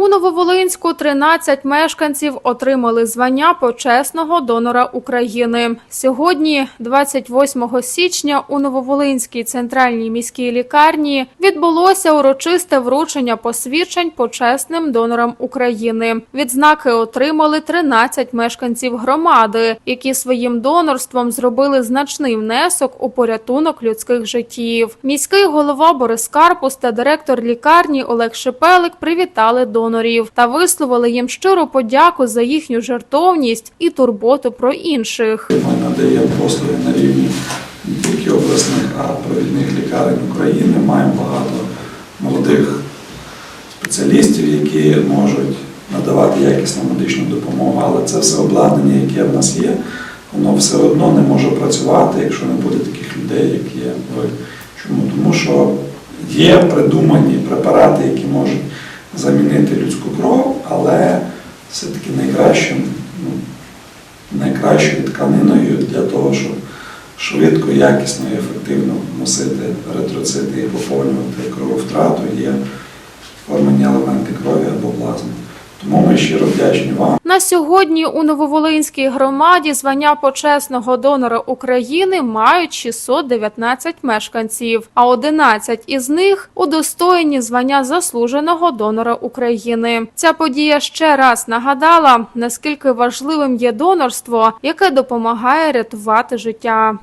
У Нововолинську 13 мешканців отримали звання почесного донора України. Сьогодні, 28 січня, у Нововолинській центральній міській лікарні відбулося урочисте вручення посвідчень почесним донорам України. Відзнаки отримали 13 мешканців громади, які своїм донорством зробили значний внесок у порятунок людських життів. Міський голова Борис Карпус та директор лікарні Олег Шепелик привітали донорів та висловили їм щиру подяку за їхню жертовність і турботу про інших. Ми надаємо послуги на рівні не тільки обласних, а провідних лікарень України. Маємо багато молодих спеціалістів, які можуть надавати якісну медичну допомогу, але це все обладнання, яке в нас є, воно все одно не може працювати, якщо не буде таких людей, як є. Чому? Тому що є придумані препарати, замінити людську кров, але все-таки найкращим, ну, найкращою тканиною для того, щоб швидко, якісно і ефективно носити ретроцити і поповнювати крововтрату, є Ми щиро вдячні вам. На сьогодні у Нововолинській громаді звання почесного донора України мають 619 мешканців, а 11 із них удостоєні звання заслуженого донора України. Ця подія ще раз нагадала, наскільки важливим є донорство, яке допомагає рятувати життя.